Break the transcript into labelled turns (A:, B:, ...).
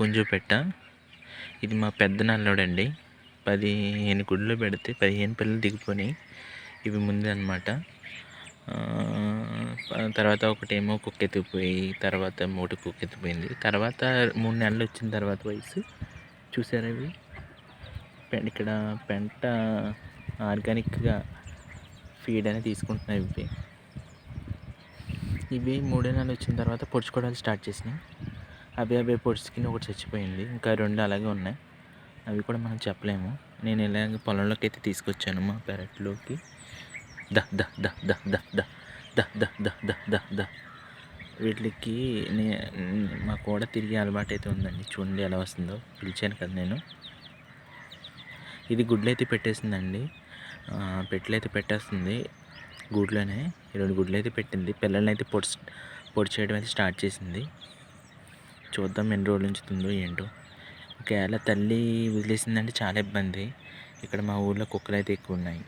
A: పుంజు పెట్ట. ఇది మా పెద్ద నల్లోడండి. పదిహేను గుడ్లు పెడితే పదిహేను పిల్లలు దిగిపోయినాయి. ఇవి ముందు అనమాట తర్వాత ఒకటేమో కుక్క ఎత్తుకుపోయి తర్వాత మూడు కుక్క ఎత్తుకుపోయింది తర్వాత మూడు నెలలు వచ్చిన తర్వాత వయసు. చూసారా ఇవి? పె- ఇక్కడ పెంట ఆర్గానిక్గా ఫీడ్ అనేది తీసుకుంటున్నాయి ఇవి. ఇవి మూడో నెలలు వచ్చిన తర్వాత పొడుచుకోవడానికి స్టార్ట్ చేసినాయి. అవి అవి పొడుచుకుని ఒకటి చచ్చిపోయింది ఇంకా రెండు అలాగే ఉన్నాయి అవి కూడా మనం చెప్పలేము నేను ఇలాగ పొలంలోకి అయితే తీసుకొచ్చాను మా పెరట్లోకి ద ద ద ద ద ద ద ద ద ద ద ద వీటికి నే మా కూడా తిరిగే అలవాటు అయితే ఉందండి చూడండి ఎలా వస్తుందో పిలిచాను కదా నేను ఇది గుడ్లు అయితే పెట్టేసిందండి ఆ, అయితే పెట్టేస్తుంది గుడ్లోనే రెండు గుడ్లు అయితే పెట్టింది పిల్లల్ని అయితే పొడి పొడి చేయడం అయితే స్టార్ట్ చేసింది చూద్దాం ఎన్ని రోజులు ఉంచుతుందో ఏంటో. ఒకవేళ తల్లి వదిలేసిందంటే చాలా ఇబ్బంది. ఇక్కడ మా ఊళ్ళో కుక్కలు అయితే ఎక్కువ ఉన్నాయి.